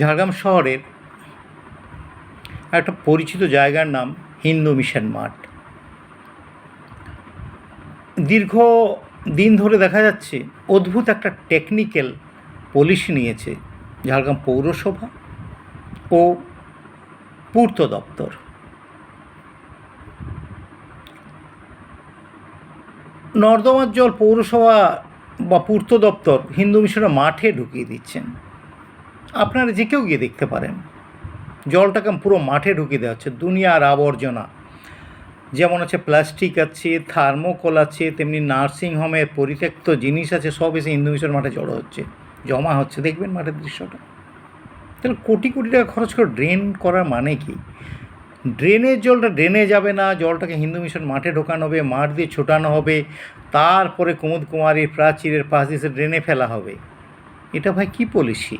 ঝাড়গ্রাম শহরের একটা পরিচিত জায়গার নাম হিন্দু মিশন মাঠ। দীর্ঘ দিন ধরে দেখা যাচ্ছে অদ্ভুত একটা টেকনিক্যাল পলিসি নিয়েছে ঝাড়গ্রাম পৌরসভা ও পূর্ত দপ্তর। নর্দমার জল পৌরসভা বা পূর্ত দপ্তর হিন্দু মিশনের মাঠে ঢুকিয়ে দিচ্ছেন। আপনারা যে কেউ গিয়ে দেখতে পারেন। জলটাকে পুরো মাঠে ঢুকিয়ে দেওয়া হচ্ছে, দুনিয়ার আবর্জনা। যেমন হচ্ছে প্লাস্টিক আছে, থার্মোকল আছে, তেমনি নার্সিং হোমের পরিত্যক্ত জিনিস আছে, সব এসে হিন্দু মিশন মাঠে জড়ো হচ্ছে। জমা হচ্ছে, দেখবেন মাঠের দৃশ্যটা। তাহলে কোটি কোটি টাকা খরচ করে ড্রেন করার মানে কি? ড্রেনের জলটা ড্রেনে যাবে না, জলটাকে হিন্দু মিশন মাঠে ঢোকানো হবে, মাঠ দিয়ে ছোটানো হবে, তারপরে কুমুদ কুমারীর প্রাচীরের পাশ দিয়ে ড্রেনে ফেলা হবে। এটা ভাই কী পলিসি